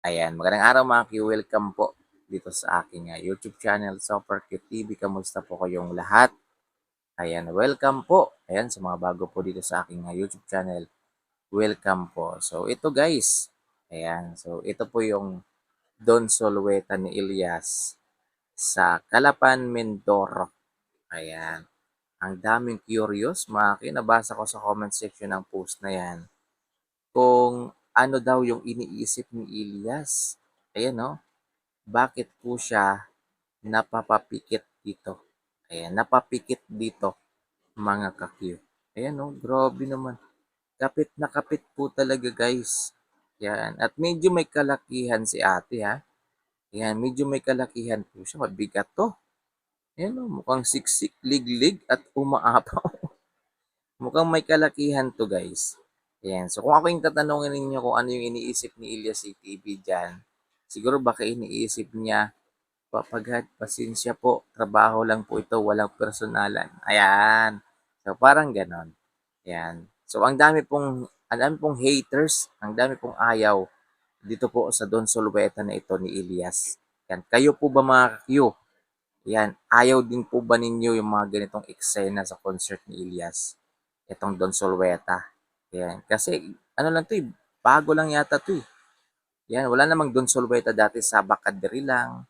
Ayan, magandang araw mga Q. Welcome po dito sa aking uh, YouTube channel, Super Q TV. Kamusta po kayong lahat? Ayan, welcome po. Ayan, sa mga bago po dito sa aking uh, YouTube channel, welcome po. So, ito guys. Ayan, so ito po yung Don Solueta ni Elias sa Calapan, Mindoro. Ayan. Ang daming curious, mga kinabasa ko sa comment section ng post na yan. Kung ano daw yung iniisip ni Elias. Ayan no, bakit po siya napapapikit dito? Ayan, napapikit dito mga kakyo. Ayan no, grabe naman. Kapit na kapit po talaga guys. Yan. At medyo may kalakihan si ate ha. Yan, medyo may kalakihan po siya. Mabigat to. Ayan o, mukhang siksik, liglig at umaapaw. mukhang may kalakihan to guys. Ayan. So kung ako yung tatanungin ninyo kung ano yung iniisip ni Ilyas CTV dyan, siguro baka iniisip niya, papagad, pasensya po, trabaho lang po ito, walang personalan. Ayan. So parang ganon. Ayan. So ang dami pong, ang dami pong haters, ang dami pong ayaw dito po sa Don Solueta na ito ni Ilyas. Yan. Kayo po ba mga Q? Yan. Ayaw din po ba ninyo yung mga ganitong eksena sa concert ni Ilyas? Itong Don Solueta. Yan. Kasi ano lang to eh, bago lang yata to eh. Yan, wala namang Don Solueta dati sa Bacaderi lang.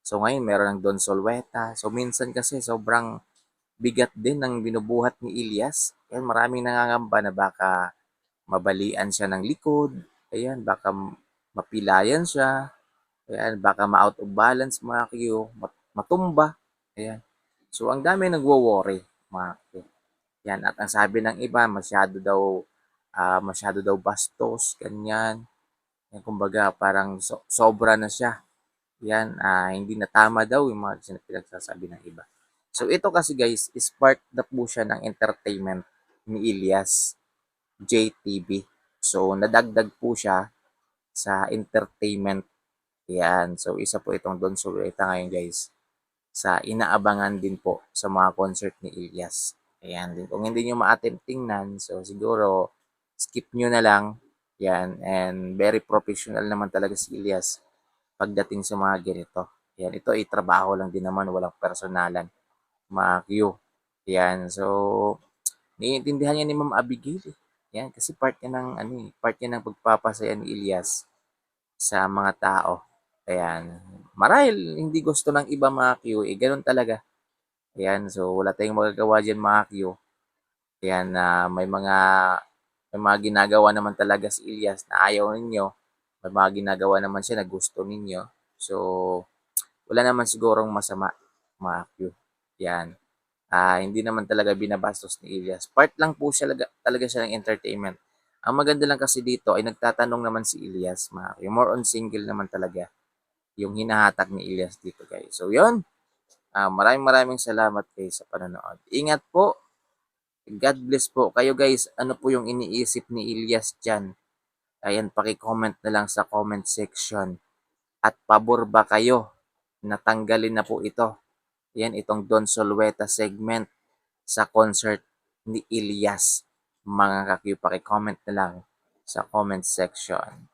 So ngayon meron ng Don Solueta. So minsan kasi sobrang bigat din ng binubuhat ni Ilyas. Yan, maraming nangangamba na baka mabalian siya ng likod. Ayan, baka mapilayan siya. Ayan, baka ma-out of balance mga kiyo, matumba. Ayan. So, ang dami nagwo-worry mga kiyo. Yan, at ang sabi ng iba, masyado daw, uh, masyado daw bastos, ganyan. Yan, kumbaga, parang so, sobra na siya. Yan, uh, hindi na tama daw yung mga pinagsasabi ng iba. So, ito kasi guys, is part na po siya ng entertainment ni Ilyas JTV. So, nadagdag po siya sa entertainment. Yan. So, isa po itong Don Sulueta ngayon guys. Sa inaabangan din po sa mga concert ni Ilyas. Ayan din. Kung hindi nyo ma-attempt tingnan, so siguro skip nyo na lang. Yan. And very professional naman talaga si Ilyas pagdating sa mga ganito. Yan. Ito ay trabaho lang din naman. Walang personalan. Mga Q. Yan. So, naiintindihan niya ni Ma'am Abigail. Yan, kasi part niya ng, ano, eh, part niya ng pagpapasaya ni Ilyas sa mga tao. Ayan. Marahil hindi gusto ng iba mga Q, eh, ganun talaga. Ayan, so wala tayong magagawa dyan mga Q. Ayan, uh, may mga may mga ginagawa naman talaga si Ilyas na ayaw ninyo. May mga ginagawa naman siya na gusto ninyo. So, wala naman sigurong masama mga Q. Yan uh, hindi naman talaga binabastos ni Elias. Part lang po siya talaga siya ng entertainment. Ang maganda lang kasi dito ay nagtatanong naman si Elias, mga, yung more on single naman talaga yung hinahatak ni Elias dito guys. So yun, uh, maraming maraming salamat guys sa panonood. Ingat po, God bless po. Kayo guys, ano po yung iniisip ni Elias dyan? Ayan, paki-comment na lang sa comment section. At pabor ba kayo? Natanggalin na po ito yan itong Don Solueta segment sa concert ni Ilyas. Mga kakyo, paki-comment na lang sa comment section.